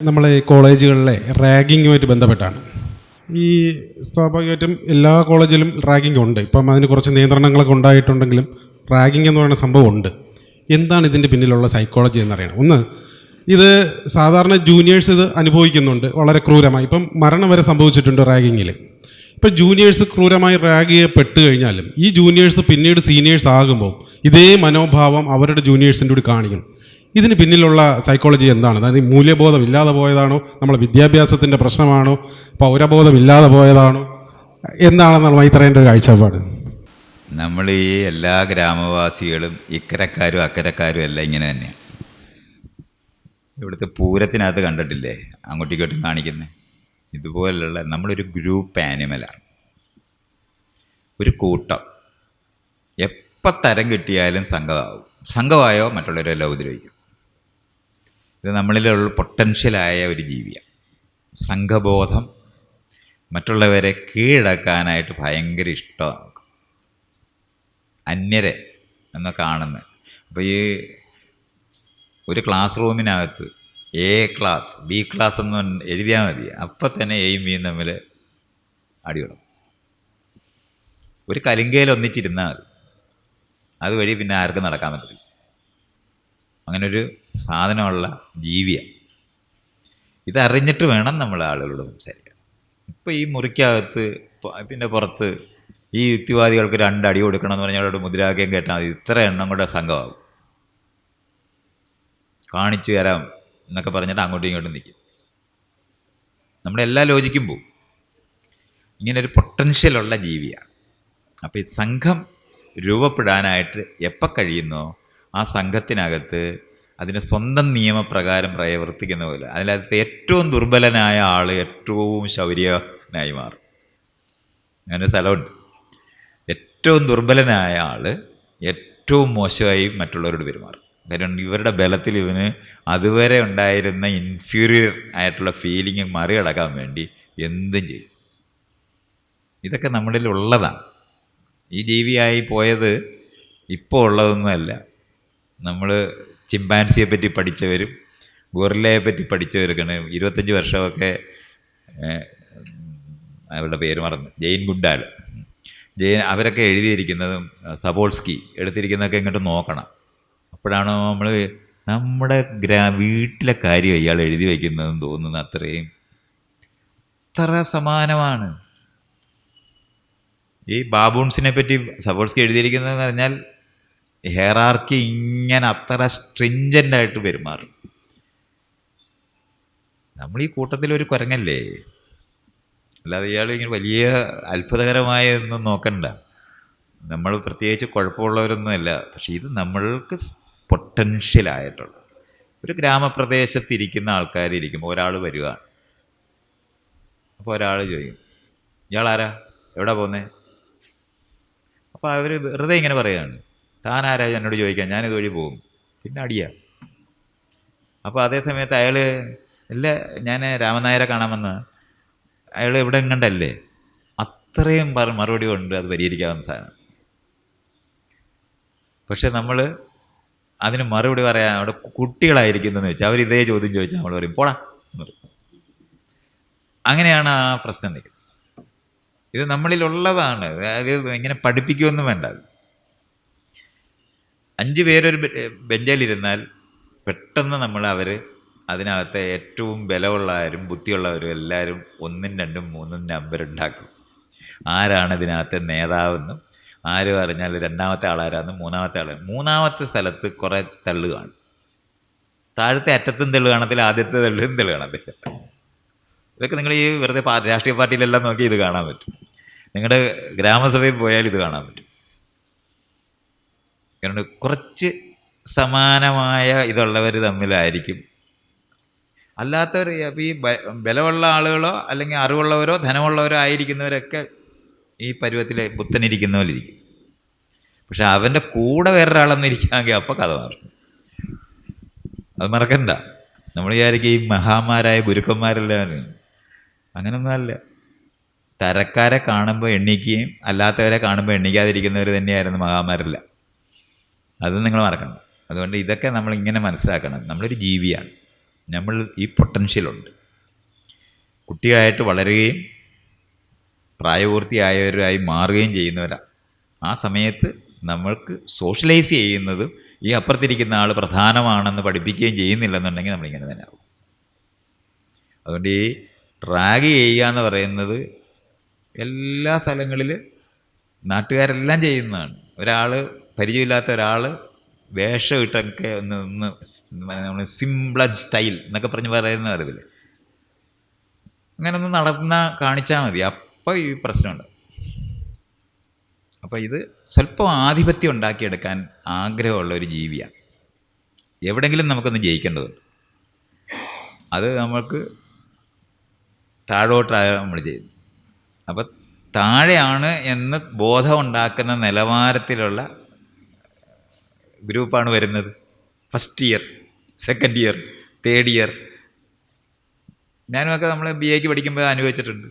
നമ്മളെ കോളേജുകളിലെ റാഗിങ്ങുമായിട്ട് ബന്ധപ്പെട്ടാണ്. ഈ സ്വാഭാവികമായിട്ടും എല്ലാ കോളേജിലും റാഗിംഗ് ഉണ്ട്. ഇപ്പം അതിന് കുറച്ച് നിയന്ത്രണങ്ങളൊക്കെ ഉണ്ടായിട്ടുണ്ടെങ്കിലും റാഗിംഗ് എന്ന് പറയുന്ന സംഭവം ഉണ്ട്. എന്താണ് ഇതിന്റെ പിന്നിലുള്ള സൈക്കോളജി എന്നറിയണം. ഒന്ന് ഇത് സാധാരണ ജൂനിയേഴ്സ് ഇത് അനുഭവിക്കുന്നുണ്ട് വളരെ ക്രൂരമായി. ഇപ്പം മരണം വരെ സംഭവിച്ചിട്ടുണ്ട് റാഗിങ്ങിൽ ഇപ്പം ജൂനിയേഴ്സ് ക്രൂരമായി റാഗ് ചെയ്യപ്പെട്ട് കഴിഞ്ഞാലും ഈ ജൂനിയേഴ്സ് പിന്നീട് സീനിയേഴ്സ് ആകുമ്പോൾ ഇതേ മനോഭാവം അവരുടെ ജൂനിയേഴ്സിന്റെ കൂടി കാണിക്കും. ഇതിന് പിന്നിലുള്ള സൈക്കോളജി എന്താണ്? അതായത് മൂല്യബോധം ഇല്ലാതെ പോയതാണോ? നമ്മളെ വിദ്യാഭ്യാസത്തിന്റെ പ്രശ്നമാണോ? പൗരബോധം ഇല്ലാതെ പോയതാണോ? എന്താണെന്നാണ് മൈത്രേന്റെ ഒരു കാഴ്ചപ്പാട്. നമ്മൾ ഈ എല്ലാ ഗ്രാമവാസികളും ഇക്കരക്കാരും അക്കരക്കാരും എല്ലാം ഇങ്ങനെ തന്നെയാണ് ഇവിടുത്തെ പൂരത്തിനകത്ത് കണ്ടിട്ടില്ലേ? അങ്ങോട്ടും ഇങ്ങോട്ടും കാണിക്കുന്നത് ഇതുപോലുള്ള നമ്മളൊരു ഗ്രൂപ്പ് ആനിമലാണ് ഒരു കൂട്ടം. എപ്പോൾ തരം കിട്ടിയാലും സംഘമാവും. സംഘമായോ മറ്റുള്ളവരെല്ലാം ഉപദ്രവിക്കും. ഇത് നമ്മളിലുള്ള പൊട്ടൻഷ്യലായ ഒരു ജീവിയാണ്. സംഘബോധം മറ്റുള്ളവരെ കീഴടക്കാനായിട്ട് ഭയങ്കര ഇഷ്ടമാണ് അന്യരെ എന്ന് കാണുന്നത്. അപ്പോൾ ഈ ഒരു ക്ലാസ് റൂമിനകത്ത് എ ക്ലാസ് ബി ക്ലാസ് എന്ന് എഴുതിയാൽ മതി. അപ്പം തന്നെ എയും ബിയും തമ്മിൽ അടിയിടും ഒരു കലിങ്കയിൽ ഒന്നിച്ചിരുന്നാൽ മതി. അതുവഴി പിന്നെ ആർക്കും നടക്കാൻ പറ്റില്ല അങ്ങനൊരു സാധനമുള്ള ജീവിയാണ് ഇതറിഞ്ഞിട്ട് വേണം നമ്മൾ ആളുകളോട് സംസാരിക്കാൻ. ഇപ്പോൾ ഈ മുറിക്കകത്ത് പിന്നെ പുറത്ത് ഈ യുക്തിവാദികൾക്ക് രണ്ടടി കൊടുക്കണം എന്ന് പറഞ്ഞാൽ അവരോട് മുദ്രാവാക്യം കേട്ടാൽ മതി. ഇത്ര എണ്ണം കൂടെ സംഘമാകും കാണിച്ചു തരാം എന്നൊക്കെ പറഞ്ഞിട്ട് അങ്ങോട്ടും ഇങ്ങോട്ടും നിൽക്കും നമ്മുടെ എല്ലാ ലോജിക്കും പോവും. ഇങ്ങനൊരു പൊട്ടൻഷ്യലുള്ള ജീവിയാണ് അപ്പോൾ ഈ സംഘം രൂപപ്പെടാനായിട്ട് എപ്പോൾ കഴിയുന്നോ ആ സംഘത്തിനകത്ത് അതിന് സ്വന്തം നിയമപ്രകാരം പ്രവർത്തിക്കുന്ന പോലെ അതിനകത്ത് ഏറ്റവും ദുർബലനായ ആൾ ഏറ്റവും ശൗര്യനായി മാറും. അങ്ങനെ സ്ഥലമുണ്ട്. ഏറ്റവും ദുർബലനായ ആൾ ഏറ്റവും മോശമായി മറ്റുള്ളവരോട് പെരുമാറും. കാരണം ഇവരുടെ ബലത്തിൽ ഇവന് അതുവരെ ഉണ്ടായിരുന്ന ഇൻഫീരിയർ ആയിട്ടുള്ള ഫീലിംഗ് മറികടക്കാൻ വേണ്ടി എന്തും ചെയ്യും. ഇതൊക്കെ നമ്മളിൽ ഉള്ളതാണ്. ഈ ജീവിയായി പോയത് ഇപ്പോൾ ഉള്ളതൊന്നുമല്ല നമ്മൾ ചിമ്പാൻസിയെ പറ്റി പഠിച്ചവരും ഗൊറില്ലയെ പറ്റി പഠിച്ചവർക്കാണ് ഇരുപത്തഞ്ച് വർഷമൊക്കെ അവരുടെ പേര് മറന്നു. ജെയിൻ ഗുഡാൽ ജെയിൻ അവരൊക്കെ എഴുതിയിരിക്കുന്നതും സബോൾസ്കി എടുത്തിരിക്കുന്നതൊക്കെ ഇങ്ങോട്ട് നോക്കണം. അപ്പോഴാണ് നമ്മൾ നമ്മുടെ ഗ്രാ വീട്ടിലെ കാര്യം ഇയാൾ എഴുതി വയ്ക്കുന്നതെന്ന് തോന്നുന്ന അത്രയും അത്ര സമാനമാണ്. ഈ ബാബൂൺസിനെ പറ്റി സബോൾസ്കി എഴുതിയിരിക്കുന്നതെന്ന് പറഞ്ഞാൽ ഹെറാർക്കി ഇങ്ങനെ അത്ര സ്ട്രിഞ്ചന്റായിട്ട് പെരുമാറും. നമ്മൾ ഈ കൂട്ടത്തിൽ ഒരു കുരങ്ങല്ലേ? അല്ലാതെ ഇയാൾ ഇങ്ങനെ വലിയ അത്ഭുതകരമായ ഒന്നും നോക്കണ്ട. നമ്മൾ പ്രത്യേകിച്ച് കുഴപ്പമുള്ളവരൊന്നുമല്ല. പക്ഷേ ഇത് നമ്മൾക്ക് പൊട്ടൻഷ്യലായിട്ടുള്ള ഒരു ഗ്രാമപ്രദേശത്തിരിക്കുന്ന ഇരിക്കുമ്പോൾ ഒരാൾ വരികയാണ് അപ്പോൾ ഒരാൾ ചോദിക്കും ആരാ എവിടെ പോകുന്നത് അപ്പോൾ അവർ വെറുതെ ഇങ്ങനെ പറയുകയാണ് താൻ ആരാ എന്നോട് ചോദിക്കാൻ? ഞാനിത് വഴി പോകും. പിന്നെ അടിയാ. അപ്പോൾ അതേ സമയത്ത് അയാൾ ഇല്ല ഞാൻ രാമനായരെ കാണാമെന്ന്. അയാൾ ഇവിടെ എങ്ങണ്ടല്ലേ? അത്രയും പറ- മറുപടി കൊണ്ട് അത് പരിഹരിക്കാവുന്ന സാധനം. പക്ഷെ നമ്മൾ അതിന് മറുപടി പറയാൻ അവിടെ കുട്ടികളായിരിക്കുന്നതെന്ന് വെച്ചാൽ അവർ ഇതേ ചോദ്യം ചോദിച്ചാൽ നമ്മൾ പറയും പോടാ എന്ന് പറയും. അങ്ങനെയാണ് ആ പ്രശ്നം നിൽക്കുന്നത്. ഇത് നമ്മളിലുള്ളതാണ്. ഇങ്ങനെ പഠിപ്പിക്കുമെന്നും വേണ്ട അഞ്ച് പേരൊരു ബെഞ്ചിലിരുന്നാൽ പെട്ടെന്ന് നമ്മൾ അവർ അതിനകത്തെ ഏറ്റവും ബലമുള്ളവരും ബുദ്ധിയുള്ളവരും എല്ലാവരും ഒന്നും രണ്ടും മൂന്നും നമ്പർ ഉണ്ടാക്കും. ആരാണ് ഇതിനകത്തെ നേതാവെന്നും ആര് പറഞ്ഞാൽ രണ്ടാമത്തെ ആളാരാന്നും മൂന്നാമത്തെ ആൾ മൂന്നാമത്തെ സ്ഥലത്ത് കുറേ തള്ളു കാണും. താഴത്തെ അറ്റത്തും തെള്ളു കാണത്തില്ല ആദ്യത്തെ തെള്ളും തെള്ളു കാണത്തില്ല. ഇതൊക്കെ നിങ്ങൾ ഈ വെറുതെ രാഷ്ട്രീയ പാർട്ടിയിലെല്ലാം നോക്കി ഇത് കാണാൻ പറ്റും. നിങ്ങളുടെ ഗ്രാമസഭയിൽ പോയാൽ ഇത് കാണാൻ പറ്റും. കാരണം കുറച്ച് സമാനമായ ഇതുള്ളവർ തമ്മിലായിരിക്കും. അല്ലാത്തവർ അപ്പോൾ ഈ ബലമുള്ള ആളുകളോ അല്ലെങ്കിൽ അറിവുള്ളവരോ ധനമുള്ളവരോ ആയിരിക്കുന്നവരൊക്കെ ഈ പരുവത്തിൽ പുത്തനിരിക്കുന്ന പോലെ ഇരിക്കും. പക്ഷെ അവന്റെ കൂടെ വേറൊരാളെന്നിരിക്കാമെങ്കിൽ അപ്പോൾ കഥ മാറും. അത് മറക്കണ്ട. നമ്മൾ വിചാരിക്കും ഈ മഹാമാരായ ഗുരുക്കന്മാരെല്ലാം അങ്ങനൊന്നും അല്ല. തരക്കാരെ കാണുമ്പോൾ എണ്ണിക്കുകയും അല്ലാത്തവരെ കാണുമ്പോൾ എണ്ണിക്കാതിരിക്കുന്നവർ തന്നെയായിരുന്നു മഹാന്മാരല്ല. അത് നിങ്ങൾ മറക്കണം അതുകൊണ്ട് ഇതൊക്കെ നമ്മൾ ഇങ്ങനെ മനസ്സിലാക്കണം. നമ്മളൊരു ജീവിയാണ്. നമ്മൾ ഈ പൊട്ടൻഷ്യലുണ്ട് കുട്ടികളായിട്ട് വളരുകയും പ്രായപൂർത്തിയായവരായി മാറുകയും ചെയ്യുന്നവരാണ് ആ സമയത്ത് നമ്മൾക്ക് സോഷ്യലൈസ് ചെയ്യുന്നതും ഈ അപ്പുറത്തിരിക്കുന്ന ആൾ പ്രധാനമാണെന്ന് പഠിപ്പിക്കുകയും ചെയ്യുന്നില്ലെന്നുണ്ടെങ്കിൽ നമ്മളിങ്ങനെ തന്നെ ആവും. അതുകൊണ്ട് ഈ റാഗ് ചെയ്യുക എന്ന് പറയുന്നത് എല്ലാ സ്ഥലങ്ങളിൽ നാട്ടുകാരെല്ലാം ചെയ്യുന്നതാണ്. ഒരാൾ പരിചയമില്ലാത്ത ഒരാൾ വേഷം ഇട്ടൊക്കെ ഒന്ന് ഒന്ന് നമ്മൾ സിംപിൾ സ്റ്റൈൽ എന്നൊക്കെ പറഞ്ഞ് പറയുന്ന അറിവില്ല? അങ്ങനെ ഒന്ന് നടന്ന കാണിച്ചാൽ മതി. അപ്പോൾ ഈ പ്രശ്നമുണ്ട്. അപ്പോൾ ഇത് സ്വല്പം ആധിപത്യം ഉണ്ടാക്കിയെടുക്കാൻ ആഗ്രഹമുള്ള ഒരു ജീവിയാണ്. എവിടെങ്കിലും നമുക്കൊന്ന് ജയിക്കേണ്ടതുണ്ട്. അത് നമുക്ക് താഴോട്ടായ നമ്മൾ ചെയ്യുന്നത്. അപ്പോൾ താഴെയാണ് എന്ന് ബോധമുണ്ടാക്കുന്ന നിലവാരത്തിലുള്ള ഗ്രൂപ്പാണ് വരുന്നത്. First year second year third year ഞാനുമൊക്കെ നമ്മൾ ബി എക്ക് പഠിക്കുമ്പോൾ അനുഭവിച്ചിട്ടുണ്ട്.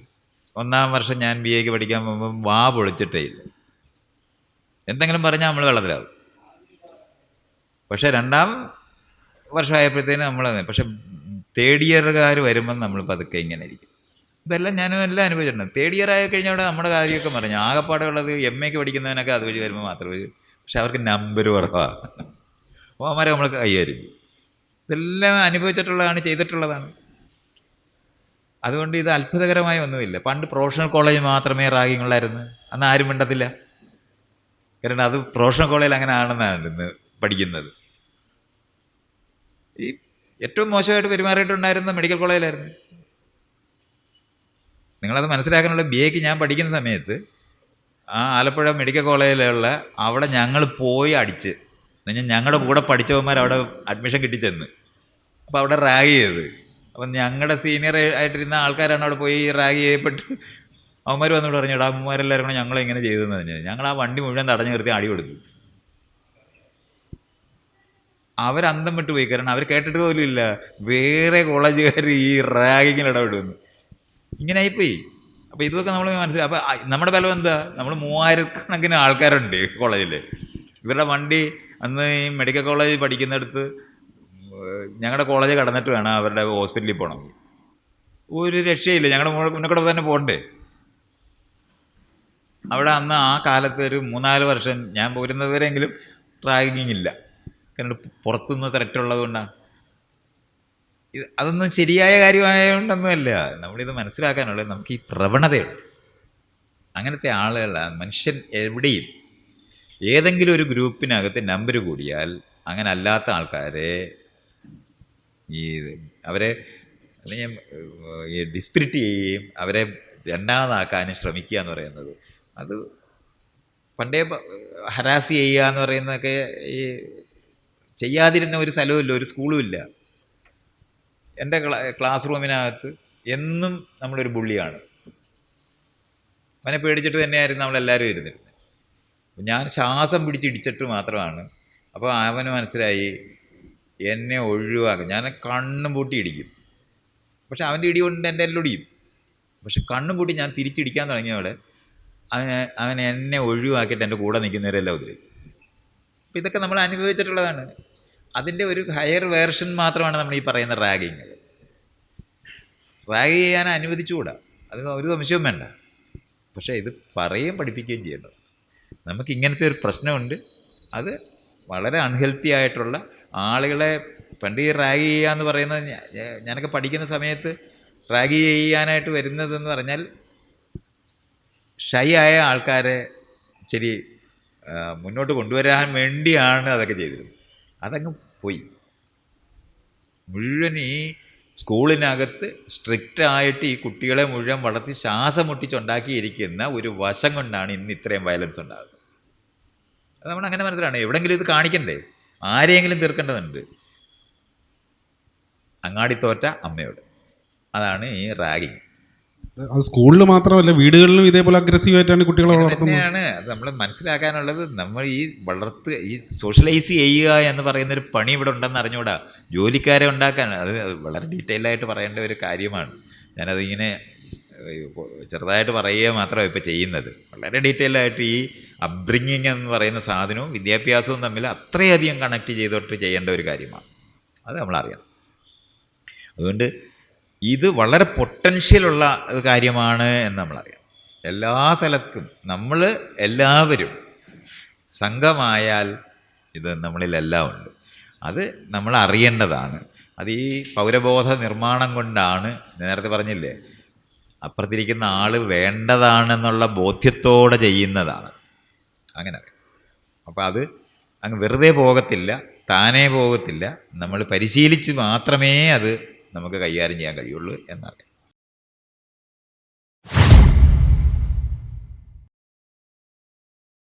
ഒന്നാം വർഷം ഞാൻ ബി എക്ക് പഠിക്കാൻ പോകുമ്പോൾ വാ പൊളിച്ചിട്ടേ ഇല്ല. എന്തെങ്കിലും പറഞ്ഞാൽ നമ്മൾ വെള്ളത്തിലാവും പക്ഷേ രണ്ടാം വർഷമായപ്പോഴത്തേനും നമ്മൾ പക്ഷെ തേർഡ് ഇയറുകാർ വരുമ്പം നമ്മൾ പതുക്കെ ഇങ്ങനെ ഇരിക്കും. ഇതെല്ലാം ഞാനും എല്ലാം അനുഭവിച്ചിട്ടുണ്ട്. തേർഡ് ഇയർ ആയി കഴിഞ്ഞാൽ നമ്മുടെ കാര്യമൊക്കെ പറഞ്ഞു ആകെപ്പാടുള്ളത് എം എക്ക് പഠിക്കുന്നവനൊക്കെ അതുവഴി വരുമ്പോൾ മാത്രമേ പക്ഷെ അവർക്ക് നമ്പർ കുറവാണ് ഓമാരെ നമ്മൾക്ക് കൈകാര്യം ഇതെല്ലാം അനുഭവിച്ചിട്ടുള്ളതാണ് ചെയ്തിട്ടുള്ളതാണ്. അതുകൊണ്ട് ഇത് അത്ഭുതകരമായ ഒന്നുമില്ല. പണ്ട് പ്രൊഫഷണൽ കോളേജ് മാത്രമേ റാഗിങ് ഉള്ളായിരുന്നു അന്ന് ആരും മിണ്ടത്തില്ല. കാരണം അത് പ്രൊഫഷണൽ കോളേജിൽ അങ്ങനെ ആണെന്നാണ് ഇന്ന് പഠിക്കുന്നത്. ഈ ഏറ്റവും മോശമായിട്ട് പെരുമാറിയിട്ടുണ്ടായിരുന്ന മെഡിക്കൽ കോളേജിലായിരുന്നു നിങ്ങളത് മനസ്സിലാക്കാനുള്ള ബി എക്ക് ഞാൻ പഠിക്കുന്ന സമയത്ത് ആ ആലപ്പുഴ മെഡിക്കൽ കോളേജിലുള്ള അവിടെ ഞങ്ങൾ പോയി അടിച്ച്. ഞങ്ങളുടെ കൂടെ പഠിച്ചവന്മാർ അവിടെ അഡ്മിഷൻ കിട്ടിച്ചെന്ന് അപ്പോൾ അവിടെ റാഗ് ചെയ്തത് അപ്പം ഞങ്ങളുടെ സീനിയർ ആയിട്ടിരുന്ന ആൾക്കാരാണ് അവിടെ പോയി റാഗ് ചെയ്യപ്പെട്ട്. അവന്മാർ വന്നിട്ട് പറഞ്ഞു എടാ അമ്മമാരെല്ലാവരും കൂടെ ഞങ്ങളെ ഇങ്ങനെ ചെയ്തെന്ന് പറഞ്ഞു. ഞങ്ങൾ ആ വണ്ടി മുഴുവൻ തടഞ്ഞു നിർത്തി അടി കൊടുത്തു. അവരന്തം വിട്ട് പോയി. കാരണം അവർ കേട്ടിട്ട് പോലും ഇല്ല. വേറെ കോളേജുകാർ ഈ റാഗിങ്ങിൽ ഇടപെടുന്നു. ഇങ്ങനെ ആയിപ്പോയി. അപ്പോൾ ഇതൊക്കെ നമ്മൾ മനസ്സിലായി അപ്പോൾ നമ്മുടെ ബലം എന്താ? നമ്മൾ മൂവായിരക്കണക്കിന് ആൾക്കാരുണ്ട് കോളേജിൽ ഇവരുടെ വണ്ടി അന്ന് ഈ മെഡിക്കൽ കോളേജ് പഠിക്കുന്നിടത്ത് ഞങ്ങളുടെ കോളേജ് കടന്നിട്ട് വേണം അവരുടെ ഹോസ്പിറ്റലിൽ പോകണം ഒരു രക്ഷയില്ല ഞങ്ങളുടെ മുന്നക്കൂടെ തന്നെ പോകണ്ടേ. അവിടെ അന്ന് ആ കാലത്ത് ഒരു മൂന്നാൽ വർഷം ഞാൻ പോരുന്നതുവരെങ്കിലും വരെയെങ്കിലും ഇല്ല. കാരണം പുറത്തുനിന്ന് ത്രെറ്റുള്ളത് കൊണ്ടാണ് അതൊന്നും ശരിയായ കാര്യമായതുകൊണ്ടൊന്നുമല്ല നമ്മളിത് മനസ്സിലാക്കാനുള്ളത് നമുക്ക് ഈ പ്രവണതയുണ്ട്. അങ്ങനത്തെ ആളുകളാണ് മനുഷ്യൻ എവിടെയും ഏതെങ്കിലും ഒരു ഗ്രൂപ്പിനകത്ത് നമ്പർ കൂടിയാൽ അങ്ങനെ അല്ലാത്ത ആൾക്കാരെ ഈ അവരെ ഡിസ്പിരിറ്റ് ചെയ്യുകയും അവരെ രണ്ടാമതാക്കാനും ശ്രമിക്കുക എന്ന് പറയുന്നത്. അത് പണ്ടേ ഹരാസ് ചെയ്യുക എന്ന് പറയുന്നതൊക്കെ ഈ ചെയ്യാതിരുന്ന ഒരു സ്ഥലവും ഒരു സ്കൂളും ഇല്ല. എന്റെ ക്ലാ ക്ലാസ് റൂമിനകത്ത് എന്നും നമ്മളൊരു ബുള്ളിയാണ്. അവനെ പേടിച്ചിട്ട് തന്നെയായിരുന്നു നമ്മളെല്ലാവരും ഇരുന്നിരുന്നത്. ഞാൻ ശ്വാസം പിടിച്ചിടിച്ചിട്ട് മാത്രമാണ്. അപ്പോൾ അവന് മനസ്സിലായി എന്നെ ഒഴിവാക്കും ഞാൻ കണ്ണും പൂട്ടി ഇടിക്കും. പക്ഷെ അവന്റെ ഇടി കൊണ്ട് എന്റെ ഇടിയും പക്ഷെ കണ്ണും പൂട്ടി ഞാൻ തിരിച്ചിടിക്കാൻ തുടങ്ങിയവിടെ അവൻ അവൻ എന്നെ ഒഴിവാക്കിയിട്ട് എന്റെ കൂടെ നിൽക്കുന്നവരെല്ലാം ഉപദ്രവിക്കും അപ്പോൾ ഇതൊക്കെ നമ്മൾ അനുഭവിച്ചിട്ടുള്ളതാണ്. അതിന്റെ ഒരു ഹയർ വേർഷൻ മാത്രമാണ് നമ്മൾ ഈ പറയുന്ന റാഗിങ് റാഗ് ചെയ്യാൻ അനുവദിച്ചുകൂടാ. അത് ഒരു സംശയവും വേണ്ട. പക്ഷേ ഇത് പറയുകയും പഠിപ്പിക്കുകയും ചെയ്യേണ്ടത് നമുക്ക് ഇങ്ങനത്തെ ഒരു പ്രശ്നമുണ്ട്. അത് വളരെ അൺഹെൽത്തി ആയിട്ടുള്ള ആളുകളെ പണ്ട് ഈ റാഗ് ചെയ്യുക എന്ന് പറയുന്നത് ഞാനൊക്കെ പഠിക്കുന്ന സമയത്ത് റാഗ് ചെയ്യാനായിട്ട് വരുന്നതെന്ന് പറഞ്ഞാൽ ഷൈ ആയ ആൾക്കാരെ ശരി മുന്നോട്ട് കൊണ്ടുവരാൻ വേണ്ടിയാണ് അതൊക്കെ ചെയ്തിരുന്നത്. അതങ്ങ് പോയി. മുഴുവൻ ഈ സ്കൂളിനകത്ത് സ്ട്രിക്റ്റ് ആയിട്ട് ഈ കുട്ടികളെ മുഴുവൻ വളർത്തി ശ്വാസം മുട്ടിച്ചുണ്ടാക്കിയിരിക്കുന്ന ഒരു വശം കൊണ്ടാണ് ഇന്ന് ഇത്രയും വയലൻസ് ഉണ്ടാകുന്നത്. അത് നമ്മൾ അങ്ങനെ മനസ്സിലാണ് എവിടെങ്കിലും ഇത് കാണിക്കണ്ടേ? ആരെയെങ്കിലും തീർക്കേണ്ടതുണ്ട്. അങ്ങാടിത്തോറ്റ അമ്മയോട്. അതാണ് ഈ റാഗിങ് അത് സ്കൂളിൽ മാത്രമല്ല വീടുകളിലും ഇതേപോലെ അഗ്രസീവ് ആയിട്ടാണ് കുട്ടികളെ വളർത്തുന്നത്. അത് നമ്മൾ മനസ്സിലാക്കാനുള്ളത് നമ്മൾ ഈ വളർത്ത് ഈ സോഷ്യലൈസ് ചെയ്യുക എന്ന് പറയുന്ന ഒരു പണി ഇവിടെ ഉണ്ടെന്ന് അറിഞ്ഞുകൂടാ. ജോലിക്കാരെ ഉണ്ടാക്കാൻ അത് വളരെ ഡീറ്റെയിൽ ആയിട്ട് പറയേണ്ട ഒരു കാര്യമാണ്. ഞാനത് ഇങ്ങനെ ചെറുതായിട്ട് പറയുക മാത്രമാണ് ഇപ്പോൾ ചെയ്യുന്നത്. വളരെ ഡീറ്റെയിൽ ആയിട്ട് ഈ അബ്രിങ്ങിങ് എന്ന് പറയുന്ന സാധനവും വിദ്യാഭ്യാസവും തമ്മിൽ അത്രയധികം കണക്ട് ചെയ്തോട്ട് ചെയ്യേണ്ട ഒരു കാര്യമാണ്. അത് നമ്മൾ അറിയണം അതുകൊണ്ട് ഇത് വളരെ പൊട്ടൻഷ്യലുള്ള കാര്യമാണ് എന്ന് നമ്മളറിയാം. എല്ലാ സ്ഥലത്തും നമ്മൾ എല്ലാവരും സംഘമായാൽ ഇത് നമ്മളിലെല്ലാം ഉണ്ട്. അത് നമ്മൾ അറിയേണ്ടതാണ്. അത് ഈ പൗരബോധ നിർമ്മാണം കൊണ്ടാണ് നേരത്തെ പറഞ്ഞില്ലേ അപ്പുറത്തിരിക്കുന്ന ആൾ വേണ്ടതാണെന്നുള്ള ബോധ്യത്തോടെ ചെയ്യുന്നതാണ്. അങ്ങനെ. അപ്പോൾ അത് അങ്ങ് വെറുതെ പോകത്തില്ല താനേ പോകത്തില്ല. നമ്മൾ പരിശീലിച്ച് മാത്രമേ അത് നമുക്ക് കൈകാര്യം ചെയ്യാൻ കഴിയുള്ളൂ എന്നറിയാം